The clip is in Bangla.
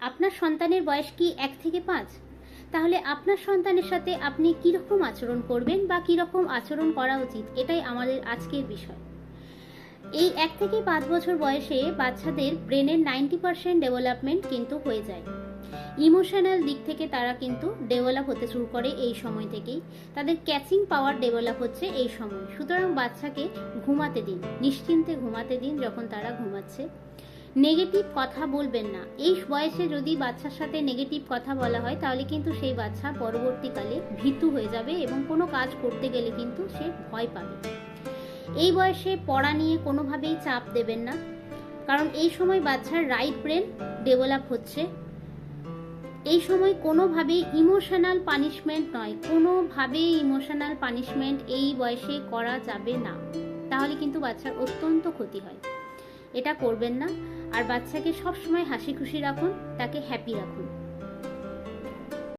আপনার সন্তানের বয়স কি এক থেকে পাঁচ? তাহলে আপনার সন্তানের সাথে আপনি কীরকম আচরণ করবেন বা কীরকম আচরণ করা উচিত? এটাই আমাদের আজকের বিষয়। এই এক থেকে পাঁচ বছর বয়সে বাচ্চাদের ব্রেনের নাইনটি পার্সেন্ট ডেভেলপমেন্ট কিন্তু হয়ে যায়। ইমোশনাল দিক থেকে তারা কিন্তু ডেভেলপ হতে শুরু করে এই সময় থেকেই। তাদের ক্যাচিং পাওয়ার ডেভেলপ হচ্ছে এই সময়। সুতরাং বাচ্চাকে ঘুমাতে দিন, নিশ্চিন্তে ঘুমাতে দিন যখন তারা ঘুমাচ্ছে। নেগেটিভ কথা বলবেন না। এই বয়সে যদি বাচ্চার সাথে নেগেটিভ কথা বলা হয়, তাহলে কিন্তু সেই বাচ্চা পরবর্তীকালে ভীতু হয়ে যাবে এবং কোনো কাজ করতে গেলে কিন্তু সে ভয় পাবে। এই বয়সে পড়া নিয়ে কোনোভাবেই চাপ দেবেন না। কারণ এই সময় বাচ্চার রাইট ব্রেন ডেভেলপ হচ্ছে। এই সময় কোনোভাবেই ইমোশনাল পানিশমেন্ট নয়। কোনোভাবেই ইমোশনাল পানিশমেন্ট এই বয়সে করা যাবে না। তাহলে কিন্তু বাচ্চার অত্যন্ত ক্ষতি হয়। এটা করবেন না। আর বাচ্চাকে সবসময় হাসি খুশি রাখুন তাকে হ্যাপি রাখুন।